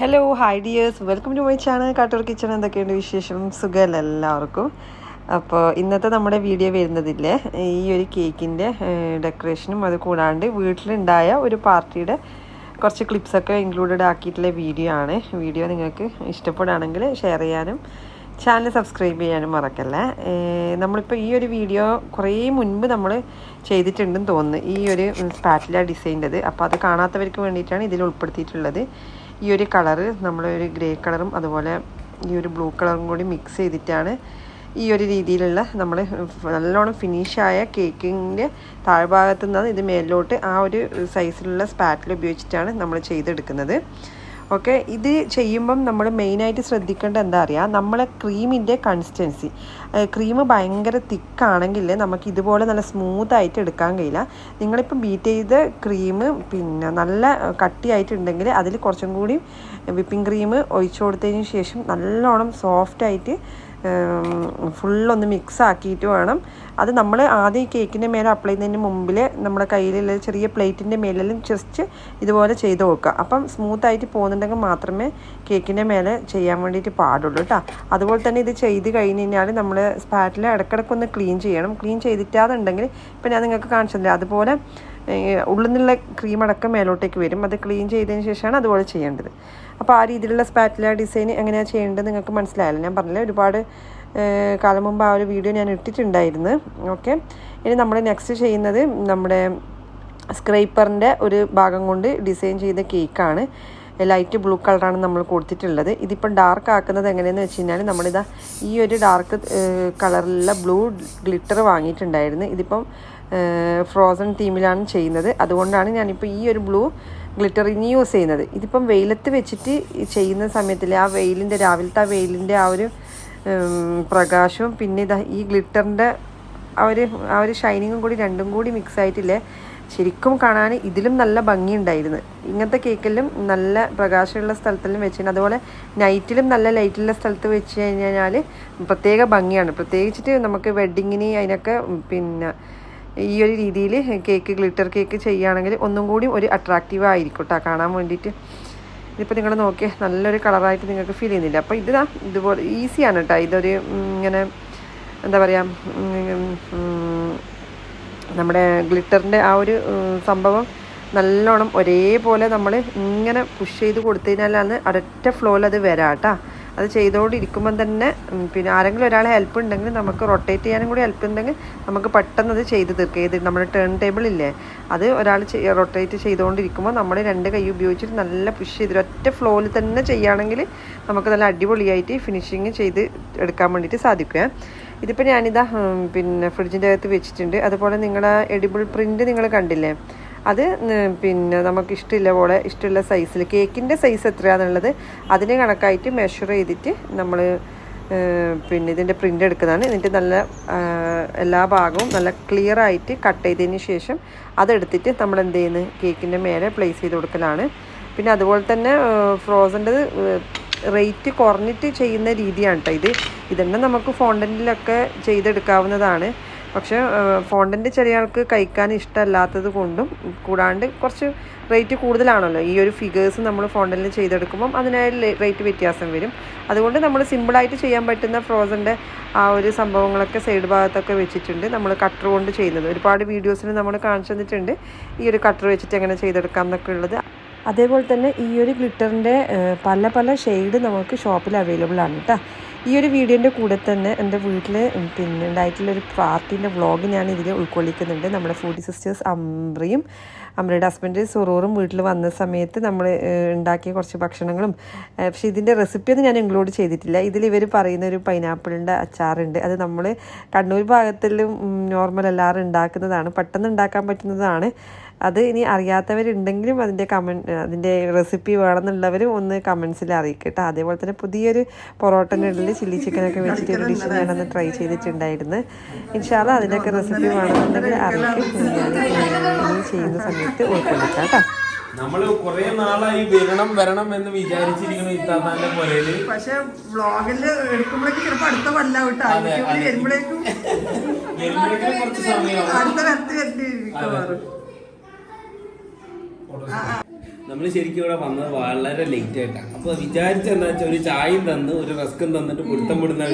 Hello hi dears welcome to my channel Kattoor kitchen എന്തൊക്കെയുണ്ട് വിശേഷം? സുഖമല്ല എല്ലാവർക്കും? അപ്പോൾ ഇന്നത്തെ നമ്മുടെ വീഡിയോ വരുന്നതില്ലേ ഈ ഒരു കേക്കിന്റെ ഡെക്കറേഷനും അത് കൂടാണ്ട് വീട്ടിലുണ്ടായ ഒരു പാർട്ടിയുടെ കുറച്ച് ക്ലിപ്സൊക്കെ ഇൻക്ലൂഡഡ് ആക്കിയിട്ടുള്ള വീഡിയോ ആണ്. വീഡിയോ നിങ്ങൾക്ക് ഇഷ്ടപ്പെടുകയാണെങ്കിൽ ഷെയർ ചെയ്യാനും ചാനൽ സബ്സ്ക്രൈബ് ചെയ്യാനും മറക്കല്ലേ. നമ്മളിപ്പോൾ ഈ ഒരു വീഡിയോ കുറേ മുൻപ് നമ്മൾ ചെയ്തിട്ടുണ്ടെന്ന് തോന്നുന്നു. ഈ ഒരു സ്പാറ്റില ഡിസൈന്റെത് അപ്പോൾ അത് കാണാത്തവർക്ക് വേണ്ടിയിട്ടാണ് ഇതിൽ ഉൾപ്പെടുത്തിയിട്ടുള്ളത്. ഈ ഒരു കളറ് ഒരു ഗ്രേ കളറും അതുപോലെ ഈ ഒരു ബ്ലൂ കളറും കൂടി മിക്സ് ചെയ്തിട്ടാണ് ഈ ഒരു രീതിയിലുള്ള നമ്മൾ നല്ലോണം ഫിനിഷായ കേക്കിന്റെ താഴ്ഭാഗത്തു നിന്നാണ് ഇത് മേലിലോട്ട് ആ ഒരു സൈസിലുള്ള സ്പാറ്റിൽ ഉപയോഗിച്ചിട്ടാണ് നമ്മൾ ചെയ്തെടുക്കുന്നത്. ഓക്കെ? ഇത് ചെയ്യുമ്പം നമ്മൾ മെയിനായിട്ട് ശ്രദ്ധിക്കേണ്ടത് എന്താ അറിയുക നമ്മളെ ക്രീമിന്റെ കൺസിസ്റ്റൻസി. ക്രീം ഭയങ്കര തിക്കാണെങ്കിൽ നമുക്ക് ഇതുപോലെ നല്ല സ്മൂത്തായിട്ട് എടുക്കാൻ കഴിയില്ല. നിങ്ങളിപ്പോൾ ബീറ്റ് ചെയ്ത ക്രീം പിന്നെ നല്ല കട്ടിയായിട്ടുണ്ടെങ്കിൽ അതിൽ കുറച്ചും കൂടി വിപ്പിംഗ് ക്രീം ഒഴിച്ചു കൊടുത്തതിന് ശേഷം നല്ലോണം സോഫ്റ്റായിട്ട് ഫുള്ളൊന്ന് മിക്സ് ആക്കിയിട്ട് വേണം. അത് നമ്മൾ ആദ്യം ഈ കേക്കിന്റെ മേലെ അപ്ലൈ ചെയ്യുന്നതിന് മുമ്പിൽ നമ്മുടെ കയ്യിലുള്ള ചെറിയ പ്ലേറ്റിന്റെ മേലെല്ലാം ജസ്റ്റ് ഇതുപോലെ ചെയ്ത് നോക്കുക അപ്പം സ്മൂത്തായിട്ട് പോകുന്നുണ്ടെങ്കിൽ മാത്രമേ കേക്കിന്റെ മേലെ ചെയ്യാൻ വേണ്ടിയിട്ട് പാടുള്ളൂ കേട്ടോ അതുപോലെ തന്നെ ഇത് ചെയ്ത് കഴിഞ്ഞ് കഴിഞ്ഞാൽ നമ്മൾ സ്പാറ്റിൽ ഇടയ്ക്കിടയ്ക്കൊന്ന് ക്ലീൻ ചെയ്യണം. ക്ലീൻ ചെയ്തിട്ടാന്നുണ്ടെങ്കിൽ ഇപ്പം ഞാൻ നിങ്ങൾക്ക് കാണിച്ചില്ല അതുപോലെ ഉള്ളിൽ നിന്നുള്ള ക്രീം അടക്കം മേലോട്ടേക്ക് വരും. അത് ക്ലീൻ ചെയ്തതിന് ശേഷമാണ് അതുപോലെ ചെയ്യേണ്ടത്. അപ്പോൾ ആ രീതിയിലുള്ള സ്പാറ്റില ഡിസൈൻ എങ്ങനെയാണ് ചെയ്യേണ്ടത് നിങ്ങൾക്ക് മനസ്സിലായല്ലോ. ഞാൻ പറഞ്ഞില്ല ഒരുപാട് കാലം മുമ്പ് ആ ഒരു വീഡിയോ ഞാൻ ഇട്ടിട്ടുണ്ടായിരുന്നു. ഓക്കെ ഇനി നമ്മൾ നെക്സ്റ്റ് ചെയ്യുന്നത് നമ്മുടെ സ്ക്രൈപ്പറിന്റെ ഒരു ഭാഗം കൊണ്ട് ഡിസൈൻ ചെയ്ത കേക്കാണ് ലൈറ്റ് ബ്ലൂ കളറാണ് നമ്മൾ കൊടുത്തിട്ടുള്ളത്. ഇതിപ്പം ഡാർക്ക് ആക്കുന്നത് എങ്ങനെയെന്ന് വെച്ച് കഴിഞ്ഞാൽ നമ്മളിതാ ഈ ഒരു ഡാർക്ക് കളറിലുള്ള ബ്ലൂ ഗ്ലിറ്റർ വാങ്ങിയിട്ടുണ്ടായിരുന്നു. ഇതിപ്പം ഫ്രോസൺ തീമിലാണ് ചെയ്യുന്നത്. അതുകൊണ്ടാണ് ഞാനിപ്പോൾ ഈ ഒരു ബ്ലൂ ഗ്ലിറ്റർ ഇനി യൂസ് ചെയ്യുന്നത്. ഇതിപ്പം വെയിലത്ത് വെച്ചിട്ട് ചെയ്യുന്ന സമയത്തിൽ ആ വെയിലിന്റെ രാവിലത്തെ ആ വെയിലിന്റെ ആ ഒരു പ്രകാശവും പിന്നെ ഇതാ ഈ ഗ്ലിറ്ററിന്റെ ആ ഒരു ആ ഒരു ഷൈനിങ്ങും കൂടി രണ്ടും കൂടി മിക്സ് ആയിട്ടില്ലേ ശരിക്കും കാണാൻ ഇതിലും നല്ല ഭംഗിയുണ്ടായിരുന്നു. ഇങ്ങനത്തെ കേക്കിലും നല്ല പ്രകാശമുള്ള സ്ഥലത്തെല്ലാം വെച്ച് കഴിഞ്ഞാൽ അതുപോലെ നൈറ്റിലും നല്ല ലൈറ്റുള്ള സ്ഥലത്ത് വെച്ച് കഴിഞ്ഞാൽ പ്രത്യേക ഭംഗിയാണ്. പ്രത്യേകിച്ചിട്ട് നമുക്ക് വെഡ്ഡിങ്ങിന് അതിനൊക്കെ പിന്നെ ഈ ഒരു രീതിയിൽ കേക്ക് ഗ്ലിറ്റർ കേക്ക് ചെയ്യുകയാണെങ്കിൽ ഒന്നും കൂടി ഒരു അട്രാക്റ്റീവ് ആയിരിക്കും കേട്ടോ കാണാൻ വേണ്ടിയിട്ട്. ഇതിപ്പോൾ നിങ്ങൾ നോക്കിയേ നല്ലൊരു കളറായിട്ട് നിങ്ങൾക്ക് ഫീൽ ചെയ്യുന്നില്ല. അപ്പോൾ ഇതാ ഇതുപോലെ ഈസിയാണ് കേട്ടോ ഇതൊരു ഇങ്ങനെ എന്താ പറയുക നമ്മുടെ ഗ്ലിറ്ററിന്റെ ആ ഒരു സംഭവം നല്ലോണം ഒരേപോലെ നമ്മൾ ഇങ്ങനെ പുഷ് ചെയ്ത് കൊടുത്തതിനാലാണ് അടറ്റ ഫ്ലോയിൽ അത് വരാം കേട്ടോ അത് ചെയ്തുകൊണ്ടിരിക്കുമ്പം തന്നെ പിന്നെ ആരെങ്കിലും ഒരാൾ ഹെൽപ്പ് ഉണ്ടെങ്കിൽ നമുക്ക് റൊട്ടേറ്റ് ചെയ്യാനും കൂടി ഹെൽപ്പ് ഉണ്ടെങ്കിൽ നമുക്ക് പെട്ടെന്ന് അത് ചെയ്ത് തീർക്കുക ഇത് നമ്മുടെ ടേൺ ടേബിൾ ഇല്ലേ അത് ഒരാൾ റൊട്ടേറ്റ് ചെയ്തുകൊണ്ടിരിക്കുമ്പോൾ നമ്മൾ രണ്ട് കൈ ഉപയോഗിച്ചിട്ട് നല്ല പുഷ് ചെയ്ത് ഒറ്റ ഫ്ലോയിൽ തന്നെ ചെയ്യുകയാണെങ്കിൽ നമുക്ക് നല്ല അടിപൊളിയായിട്ട് ഫിനിഷിങ് ചെയ്ത് എടുക്കാൻ വേണ്ടിയിട്ട് സാധിക്കുക. ഇതിപ്പോൾ ഞാനിതാ പിന്നെ ഫ്രിഡ്ജിന്റെ അകത്ത് വെച്ചിട്ടുണ്ട്. അതുപോലെ നിങ്ങളുടെ എഡിബിൾ പ്രിന്റ് നിങ്ങൾ കണ്ടില്ലേ? അത് പിന്നെ നമുക്ക് ഇഷ്ടമില്ല പോലെ ഇഷ്ടമുള്ള സൈസിൽ കേക്കിന്റെ സൈസ് എത്രയാണെന്നുള്ളത് അതിന് കണക്കായിട്ട് മെഷർ ചെയ്തിട്ട് നമ്മൾ പിന്നെ ഇതിന്റെ പ്രിന്റ് എടുക്കുന്നതാണ്. എന്നിട്ട് നല്ല എല്ലാ ഭാഗവും നല്ല ക്ലിയർ ആയിട്ട് കട്ട് ചെയ്തതിന് ശേഷം അതെടുത്തിട്ട് നമ്മൾ എന്ത് ചെയ്യുന്നത് കേക്കിന്റെ മേലെ പ്ലേസ് ചെയ്ത് കൊടുക്കലാണ്. പിന്നെ അതുപോലെ തന്നെ ഫ്രോസന്റെത് റേറ്റ് കുറഞ്ഞിട്ട് ചെയ്യുന്ന രീതിയാണ് കേട്ടോ ഇത്. ഇതെന്നെ നമുക്ക് ഫോണ്ടനിലൊക്കെ ചെയ്തെടുക്കാവുന്നതാണ്. പക്ഷേ ഫോണ്ടന്റ് ചെറിയ ആൾക്ക് കഴിക്കാൻ ഇഷ്ടമല്ലാത്തത് കൊണ്ടും കൂടാണ്ട് കുറച്ച് റേറ്റ് കൂടുതലാണല്ലോ. ഈ ഒരു ഫിഗേഴ്സ് നമ്മൾ ഫോണ്ടനിൽ ചെയ്തെടുക്കുമ്പം അതിനായി റേറ്റ് വ്യത്യാസം വരും. അതുകൊണ്ട് നമ്മൾ സിമ്പിളായിട്ട് ചെയ്യാൻ പറ്റുന്ന ഫ്രോസന്റെ ആ ഒരു സംഭവങ്ങളൊക്കെ സൈഡ് ഭാഗത്തൊക്കെ വെച്ചിട്ടുണ്ട്. നമ്മൾ കട്ടർ കൊണ്ട് ചെയ്യുന്നത്. ഒരുപാട് വീഡിയോസിൽ നമ്മൾ കാണിച്ചു തന്നിട്ടുണ്ട്. ഈ ഒരു കട്ടർ വെച്ചിട്ട് എങ്ങനെ ചെയ്തെടുക്കാം എന്നൊക്കെ ഉള്ളത്. അതേപോലെ തന്നെ ഈ ഒരു ഗ്ലിറ്ററിന്റെ പല പല ഷെയ്ഡ് നമുക്ക് ഷോപ്പിൽ അവൈലബിൾ ആണ് കേട്ടോ ഈ ഒരു വീഡിയോന്റെ കൂടെ തന്നെ എന്റെ വീട്ടിൽ പിന്നെ ഉണ്ടായിട്ടുള്ള ഒരു പാർട്ടീന്റെ വ്ളോഗ് ഞാൻ ഇതിൽ ഉൾക്കൊള്ളിക്കുന്നുണ്ട്. നമ്മുടെ ഫുഡി സിസ്റ്റേഴ്സ് അമ്രയും അമ്രയുടെ ഹസ്ബൻഡ് സുറൂറും വീട്ടിൽ വന്ന സമയത്ത് നമ്മൾ ഉണ്ടാക്കിയ കുറച്ച് ഭക്ഷണങ്ങളും പക്ഷേ ഇതിന്റെ റെസിപ്പിയൊന്നും ഞാൻ ഇൻക്ലൂഡ് ചെയ്തിട്ടില്ല. ഇതിൽ ഇവർ പറയുന്ന ഒരു പൈനാപ്പിളിന്റെ അച്ചാറുണ്ട്. അത് നമ്മൾ കണ്ണൂർ ഭാഗത്തിലും നോർമൽ എല്ലാവരും ഉണ്ടാക്കുന്നതാണ്. പെട്ടെന്ന് ഉണ്ടാക്കാൻ പറ്റുന്നതാണ്. അത് ഇനി അറിയാത്തവരുണ്ടെങ്കിലും അതിന്റെ കമന്റ് അതിന്റെ റെസിപ്പി വേണമെന്നുള്ളവരും ഒന്ന് കമൻസിൽ അറിയിക്കട്ടെ. അതേപോലെ തന്നെ പുതിയൊരു പൊറോട്ടന്റെ ഉള്ളിൽ ചില്ലി ചിക്കനൊക്കെ വെച്ചിട്ട് ഡിഷ് ഞാനൊന്ന് ട്രൈ ചെയ്തിട്ടുണ്ടായിരുന്നു. ഇൻഷാല്ല അതിന്റെയൊക്കെ റെസിപ്പി വേണമെന്നുണ്ടെങ്കിൽ അറിയിക്കും ഞാൻ ചെയ്യുന്ന സമയത്ത് ഉൾക്കൊള്ളിക്കാം കേട്ടോ. നമ്മൾ കൊറേ നാളായി വരണം വരണം എന്ന് വിചാരിച്ചിരിക്കുന്നു ഇത്താത്താന്റെ പുരയിൽ പക്ഷെ വ്ളോഗിൽ എടുക്കുമ്പോഴേക്കും അടുത്ത കൊല്ലം വരുമ്പോഴേക്കും അടുത്ത വരേണ്ടി നമ്മൾ ശരിക്കും ഇവിടെ വന്നത് വളരെ ലേറ്റ് ആയിട്ടാണ് അപ്പൊ വിചാരിച്ച എന്താ വെച്ചാൽ ഒരു ചായയും തന്ന് ഒരു റസ്കും തന്നിട്ട് പിടുത്തം പിടുന്ന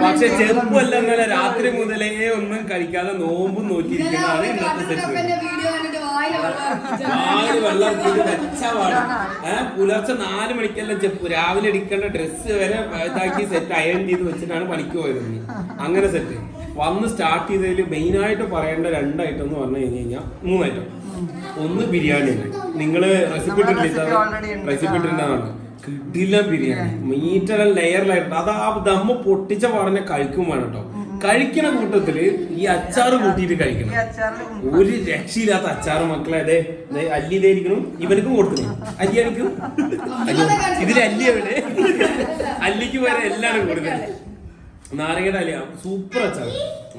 പക്ഷെ ചെറുപ്പമല്ല ഇന്നലെ രാത്രി മുതലേ ഒന്നും കഴിക്കാതെ നോമ്പും നോക്കിയിരിക്കുന്നതാണ് ഇന്നത്തെ സെറ്റ് വെള്ളം നാല് വെള്ളം കൂടി വെച്ചപാട്. ഏഹ് പുലർച്ചെ നാല് മണിക്കെല്ലാം ചെപ്പ് രാവിലെ എടുക്കേണ്ട ഡ്രസ്സ് വരെ ഇതാക്കി സെറ്റ് അയൺ ചെയ്ത് വെച്ചിട്ടാണ് പണിക്ക് പോയത് അങ്ങനെ സെറ്റ് വന്ന് സ്റ്റാർട്ട് ചെയ്തതിൽ മെയിൻ ആയിട്ട് പറയേണ്ട രണ്ട് ഐറ്റം എന്ന് പറഞ്ഞു കഴിഞ്ഞ് കഴിഞ്ഞാൽ മൂന്ന് ഐറ്റം ഒന്ന് ബിരിയാണി ഉണ്ട് നിങ്ങൾ റെസിപ്പി ഇട്ടിട്ടില്ല റെസിപ്പി ഇട്ടിട്ടുണ്ടാണ് കിട്ടില്ല ബിരിയാണി. മീറ്റെല്ലാം ലെയറിലായിട്ട് അത് ആ ദമ്മ പൊട്ടിച്ച പാടനെ കഴിക്കും വേണം കേട്ടോ കഴിക്കണ കൂട്ടത്തിൽ ഈ അച്ചാർ കൂട്ടിയിട്ട് കഴിക്കണം. ഒരു രക്ഷയില്ലാത്ത അച്ചാർ മക്കളെ അതെ അല്ലി ഇതായിരിക്കണം ഇവനക്കും കൊടുക്കണം അല്ലി അടിക്കും ഇതിൽ അല്ലി അവിടെ അല്ലിക്ക് വരെ എല്ലാവരും കൊടുക്കുന്നത് നാരങ്ങയുടെ അലിയ സൂപ്പർ അച്ചാർ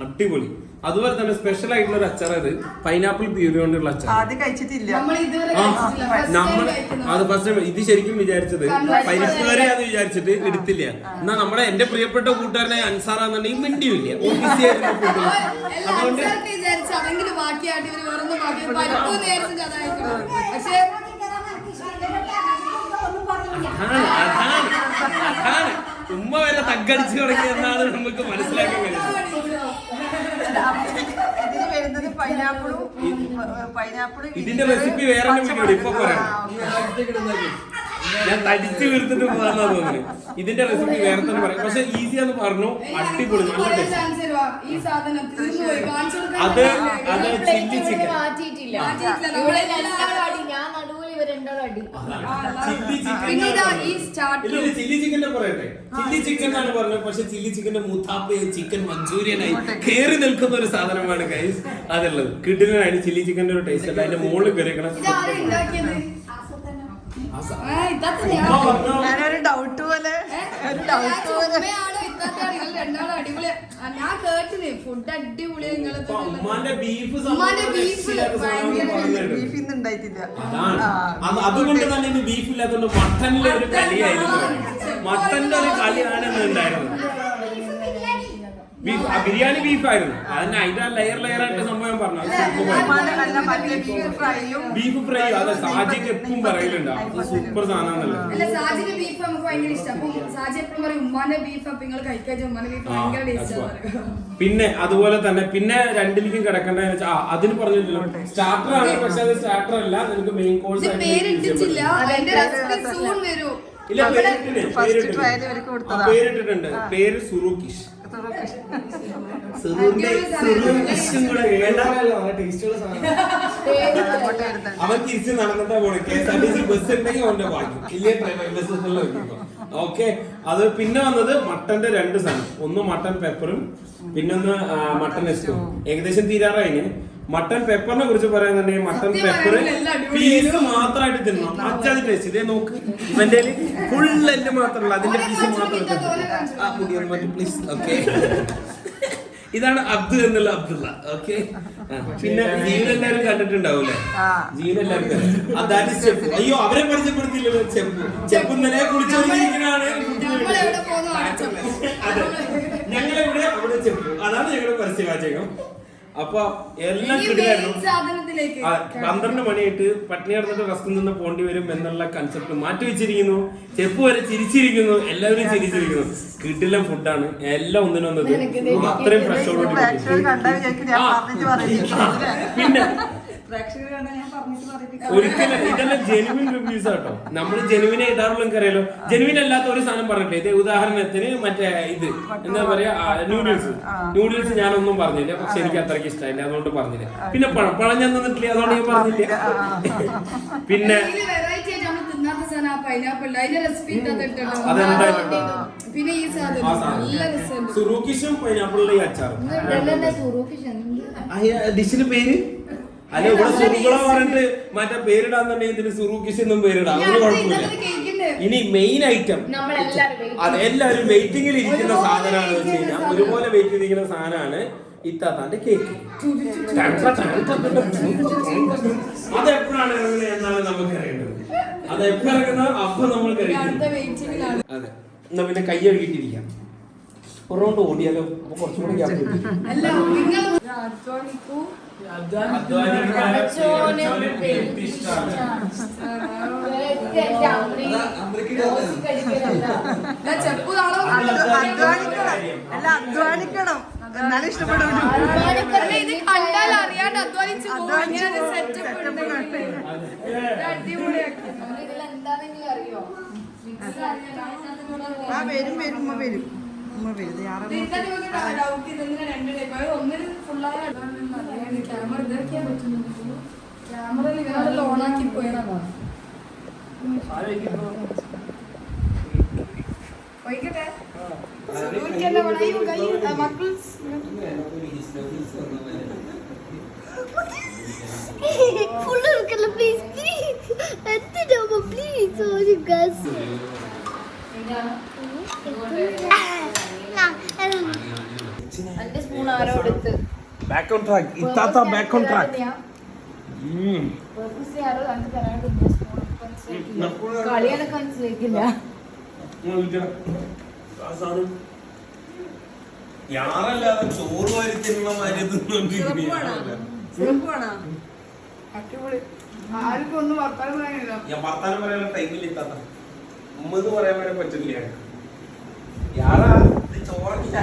അടിപൊളി. അതുപോലെ തന്നെ സ്പെഷ്യൽ ആയിട്ടുള്ള ഒരു അച്ചാർ അത് പൈനാപ്പിൾ പ്യൂരി കൊണ്ടുള്ള അച്ചാർ ആദ്യം കഴിച്ചിട്ടില്ല. നമ്മൾ ഇതുവരെ കഴിച്ചിട്ടില്ല. നമ്മൾ അത് ഫസ്റ്റ് ഇത് ശരിക്കും വിചാരിച്ചത് പൈനാപ്പിൾ വരെ അത് വിചാരിച്ചിട്ട് എടുത്തില്ല. എന്നാ നമ്മുടെ എന്റെ പ്രിയപ്പെട്ട കൂട്ടുകാരനെ അൻസാറാന്നുണ്ടെങ്കിൽ മിണ്ടിയില്ല. ഓഫീസിയായിരുന്നു അതുകൊണ്ട് അതാണ് അതാണ് അതാണ്. ഉമ്മ വരെ തగ్గടിച്ചു തുടങ്ങി എന്നാണ് നമുക്ക് മനസ്സിലാക്കാൻ കഴിയുന്നത്. ഇതിന്റെ റെസിപ്പി വേറെ വീഡിയോ ഇപ്പൊ പറയാം ഞാൻ തടിച്ച് വീർത്തിട്ട് പോകാന്നാ തോന്നുന്നത്. ഇതിന്റെ റെസിപ്പി വേറെ തന്നെ പറയാം. പക്ഷെ ഈസിയാന്ന് പറഞ്ഞു. അടിപൊളി നല്ല ടേസ്റ്റ് അത് അത് ചില്ലി ചിക്കൻ പിന്നെ ഇതാ ഈ സ്റ്റാർട്ട് ഇല്ല ചില്ലി ചിക്കന്റെ പറയട്ടെ. ചില്ലി ചിക്കൻ എന്നാണ് പറഞ്ഞത്. പക്ഷെ ചില്ലി ചിക്കന്റെ മുത്താപ്പ് ചിക്കൻ മഞ്ചൂരിയനായി കേറി നിൽക്കുന്ന ഒരു സാധനമാണ് ഗൈസ് അതുള്ളത്. കിട്ടുന്നതിനാണ് ചില്ലി ചിക്കന്റെ ഒരു ടേസ്റ്റ് അല്ല? അതിന്റെ മുകളിൽ കയറിക്കണം ഡൗട്ട് പോലെ? ഒരു ഡൗട്ട് പോലെ രണ്ടാളും അടിപൊളി ആ, ഞാൻ കേട്ടിന്. ഫുഡ് ഉമ്മാന്റെ ബീഫ് ഉമ്മാന്റെ ബീഫ് ഇന്ന് ഉണ്ടായിട്ടില്ല. അതുകൊണ്ട് തന്നെ ഇന്ന് ബീഫ് ഇല്ലാത്തതുകൊണ്ട് മട്ടനിലെ ഒരു കളിയായിരുന്നു. മട്ടന്റെ ഒരു കളിയാണ് ഇന്ന് ഉണ്ടായിരുന്നത്. ബീഫ് ആ ബിരിയാണി ബീഫായിരുന്നു. അതന്നെ അതിന്റെ ലെയർ ലെയർ ആയിട്ട് സംഭവം പറഞ്ഞു. ബീഫ് ഫ്രൈയും ബീഫ് ഫ്രൈ അത് സാജിക്ക് എപ്പോഴും പറയലുണ്ട്. അത് സൂപ്പർ സാധനമാണല്ലോ. why. പിന്നെ അതുപോലെ തന്നെ പിന്നെ രണ്ടിലേക്കും കിടക്കേണ്ടതെന്ന് വെച്ചാൽ ആ അതിന് പറഞ്ഞിട്ടില്ല. സ്റ്റാർട്ടർ ആണ് പക്ഷെ അത് സ്റ്റാർട്ടർ അല്ല. നിനക്ക് മെയിൻ കോഴ്സ് പേരിട്ടിട്ടുണ്ട്. പേര് സുറൂക്കിഷ് അവൻ തിരിച്ച് നടന്നിട്ടാ പോണേ. K S R T C bus ഉണ്ടെങ്കിൽ അവന്റെ ഭാഗ്യം. വലിയ ബസ്സുകളിൽ ഓക്കെ അത് പിന്നെ വന്നത് മട്ടന്റെ രണ്ട് സാധനം. ഒന്ന് മട്ടൻ പെപ്പറും പിന്നൊന്ന് മട്ടൻ എസ്റ്റും ഏകദേശം തീരാറായിന്. മട്ടൻ പെപ്പറിനെ കുറിച്ച് പറയാന്നുണ്ടെങ്കിൽ മട്ടൻ പെപ്പർ. പീസ് മാത്രമായിട്ട് തിന്നണം. അച്ചാതി ടേസ്റ്റ് ഇതേ നോക്ക്. ഇവന്റെ ഫുൾ എല്ലാം മാത്രമല്ല അതിന്റെ പീസ് മാത്രം പ്ലീസ് ഓക്കെ ഇതാണ് അബ്ദു എന്നുള്ള അബ്ദുള്ള. ഓക്കെ പിന്നെ ജീവനെല്ലാരും കണ്ടിട്ടുണ്ടാവൂലേ. ജീവനെല്ലാരും. അതാണ് സ്റ്റെപ്പ് അയ്യോ അവരെ പരിചയപ്പെടുത്തില്ലല്ലോ ചെപ്പ് ചെപ്പ് ഇന്നലെ കുളിച്ചോണ്ടിരിക്കുന്നതാണ് ഞങ്ങളെവിടെ അവിടെ ചെപ്പ് അതാണ് ഞങ്ങളുടെ പരസ്യവാചകം. അപ്പൊ എല്ലാം കിടിലായിരുന്നു പന്ത്രണ്ട് മണിയായിട്ട് പട്ടിണി കിടന്നിട്ട് റസ്കിൽ നിന്ന് പോണ്ടി വരും എന്നുള്ള കൺസെപ്റ്റ് മാറ്റി വെച്ചിരിക്കുന്നു. ചെപ്പ് വരെ ചിരിച്ചിരിക്കുന്നു. എല്ലാവരും ചിരിച്ചിരിക്കുന്നു. കിട്ടില്ല ഫുഡാണ് എല്ലാം ഒന്നിനൊന്നത് അത്രയും പറയില്ല പിന്നെ പ്രേക്ഷകർ കണ്ടാ ഞാൻ പറഞ്ഞിട്ട് പറയിപ്പിക്കാം. ഒരിക്കലും ഇതെല്ലാം ജെനുവിൻ റിവ്യൂസ് ആട്ടോ. നമ്മൾ ജെനുവിനെ ഇടാറുള്ള അറിയാലോ ജെനുവിൻ അല്ലാത്ത ഒരു സാധനം പറഞ്ഞിട്ട് ഇത് ഉദാഹരണത്തിന് മറ്റേ ഇത് എന്താ പറയാ? നൂഡിൽസ് നൂഡിൽസ് ഞാനൊന്നും പറഞ്ഞില്ല. പക്ഷെ എനിക്ക് അത്രയ്ക്ക് ഇഷ്ടമായില്ല. അതുകൊണ്ട് പറഞ്ഞില്ല. പിന്നെ പഴം പഴം ഞാൻ തന്നിട്ടില്ല? അതുകൊണ്ട് ഞാൻ പറഞ്ഞില്ല. പിന്നെ പിന്നെ ഈ സാധനം സുറൂക്കിഷും പൈനാപ്പിളിന്റെ ഡിഷിന് പേര്? അല്ല ഇവിടെ സുറുകള പറഞ്ഞിട്ട് മറ്റേ പേരിടാന്നുണ്ടെങ്കിൽ ഇതിന് സുറൂക്കിഷ് എന്നും പേരിടാം അടുത്ത കുഴപ്പമില്ല. ഇനി മെയിൻ ഐറ്റം അതെ എല്ലാവരും വെയിറ്റിംഗിൽ ഇരിക്കുന്ന സാധനമാണ് വെച്ച് കഴിഞ്ഞാൽ ഒരുപോലെ വെയിറ്റ് ചെയ്തിരിക്കുന്ന സാധനമാണ് ഇത്താത്താന്റെ കേക്ക് അത് എപ്പോഴാണ് ഇറങ്ങുന്നത് എന്നാണ് നമുക്ക് അറിയേണ്ടത്. അത് എപ്പോ ഇറങ്ങുന്നത്? അപ്പൊ നമ്മൾ അതെ. എന്നാ പിന്നെ കൈ കഴുകിട്ടിരിക്കാം ഓടിയാലോ? അപ്പൊ കുറച്ചും കൂടി ഗ്യാപ്പ് കിട്ടും അല്ല നിങ്ങൾ അധ്വാനിക്കൂ എന്നാ ചെപ്പ് നാളെ അധ്വാനിക്കണം അല്ല അധ്വാനിക്കണം ഒന്നിന് ഫുള്ളായ ക്യാമറ ഇതൊക്കെയാ പറ്റുന്നു ക്യാമറയിൽ ഇങ്ങനെ ഓണാക്കി പോയതാണ്. വൈകട്ടെ മക്കൾ ഫുള്ള് എടുക്കല്ല പ്ലീസ് പ്ലീസ് എന്തിനാ പ്ലീസ് ഒരു ഗസ് എന്റെ സ്പൂൺ ആരോ എടുത്ത്. ബാക്ക് ഓൺ ട്രാക്ക് ഇത്താത്ത ബാക്ക് ഓൺ ട്രാക്ക് യാറല്ലാതെ ചോറ് വാരി തിന്നുന്ന മാതിരി വർത്താനം പറയാനില്ല ഞാൻ വർത്താനം പറയാനുള്ള ടൈമിൽ ഇത്താത്ത. ഉമ്മത് പറയാൻ വരെ പറ്റില്ല യാറാ ഇത് ചോറില്ല.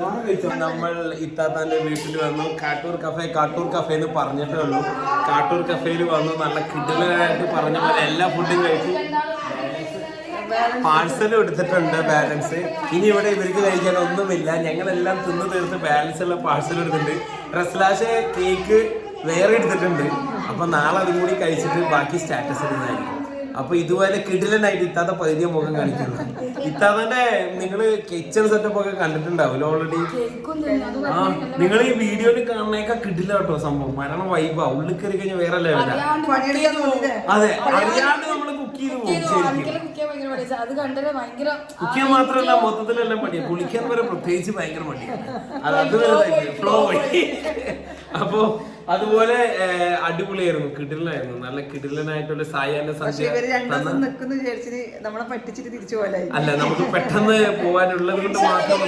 നമ്മൾ ഇത്താത്താന്റെ വീട്ടിൽ വന്നു. കാട്ടൂർ കഫേ കാട്ടൂർ കഫേ എന്ന് പറഞ്ഞിട്ടേ ഉള്ളൂ. കാട്ടൂർ കഫേയിൽ വന്നു. നല്ല കിടലായിട്ട് പറഞ്ഞ പോലെ എല്ലാ ഫുഡും കഴിച്ചു. പാഴ്സലും എടുത്തിട്ടുണ്ട് ബാലൻസ്. ഇനി ഇവിടെ ഇവർക്ക് കഴിക്കാൻ ഒന്നുമില്ല ഞങ്ങളെല്ലാം തിന്ന് തീർത്ത് ബാലൻസ് ഉള്ള പാഴ്സൽ എടുത്തിട്ടുണ്ട്. ഡ്രസ്ലാഷ് കേക്ക് വേറെ എടുത്തിട്ടുണ്ട്. അപ്പൊ നാളെ അതും കൂടി കഴിച്ചിട്ട് ബാക്കി സ്റ്റാറ്റസ് ഇടുന്നതായിരിക്കും അപ്പൊ ഇതുപോലെ കിടിലനായിട്ട് ഇത്താത്ത പകുതിയ മുഖം കാണിക്കുന്നു. ഇത്താത്തന്റെ നിങ്ങൾ കിച്ചൺ സെറ്റപ്പ് ഒക്കെ കണ്ടിട്ടുണ്ടാവില്ല ഓൾറെഡി കേക്കും തിന്നു അത് ആ നിങ്ങൾ ഈ വീഡിയോയിൽ കാണുന്നേക്കാ കിടില കേട്ടോ സംഭവം. മരണം വൈബാ ഉള്ളിൽ കയറി കഴിഞ്ഞാൽ വേറെ ലെവലാ അതെ അറിയാണ്ട് നമ്മൾ കുക്ക് ചെയ്ത് പോകും ശരിക്കും. കുക്ക് മാത്രമല്ല മൊത്തത്തിലെല്ലാം മടിയാ കുളിക്കാൻ വരെ പ്രത്യേകിച്ച് ഭയങ്കര മടിയാണ് അത് അത് ഫ്ലോ വഴി. അപ്പോ അതുപോലെ അടിപൊളിയായിരുന്നു. കിടിലനായിരുന്നു. നല്ല കിടിലനായിട്ടുള്ള സായാഹ്ന സന്ധ്യ വിചാരിച്ചിട്ട് നമ്മളെ പറ്റിച്ചിട്ട് തിരിച്ചു പോലായി അല്ല നമുക്ക് പെട്ടെന്ന് പോകാനുള്ളത് കൊണ്ട് മാത്രം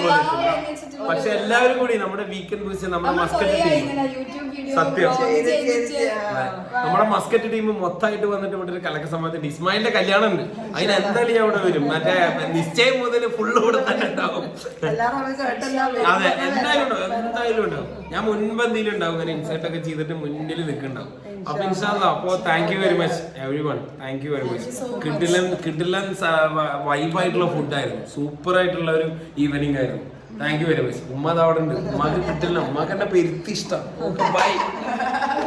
പക്ഷെ എല്ലാവരും കൂടി നമ്മുടെ വീക്കെൻഡ് കുറിച്ച് നമ്മുടെ മസ്കറ്റ് ടീം സത്യം. നമ്മുടെ മസ്കറ്റ് ടീം മൊത്തമായിട്ട് വന്നിട്ട് ഇവിടെ ഒരു കലക്ക സമയത്ത് ഇസ്മായിലിന്റെ കല്യാണം ഉണ്ട് അതിന് എന്തായാലും അവിടെ വരും. മറ്റേ നിശ്ചയം മുതൽ ഫുള്ള് ഇവിടെ തന്നെ അതെ എന്തായാലും ഉണ്ടാവും എന്തായാലും ഉണ്ടാവും. ഞാൻ മുൻപന്തിയിലും ഉണ്ടാവും ഇങ്ങനെ ഇൻസൈറ്റ് ഒക്കെ ചെയ്തിട്ട് മുന്നിൽ നിൽക്കുന്നുണ്ടാവും. അപ്പൊ ഇൻഷാല്ല അപ്പോ thank you very much every one thank you very much കിഡിലൻ കിഡിലൻ വൈബായിട്ടുള്ള ഫുഡായിരുന്നു സൂപ്പർ ആയിട്ടുള്ള ഒരു ഈവനിങ് ആയിരുന്നു. താങ്ക് യു വെരി മച്ച് ഉമ്മ അവിടെ ഉണ്ട്. ഉമ്മക്ക് കിട്ടില്ല. ഉമ്മക്ക് എന്നെ പെരുത്തി ഇഷ്ടം. ബൈ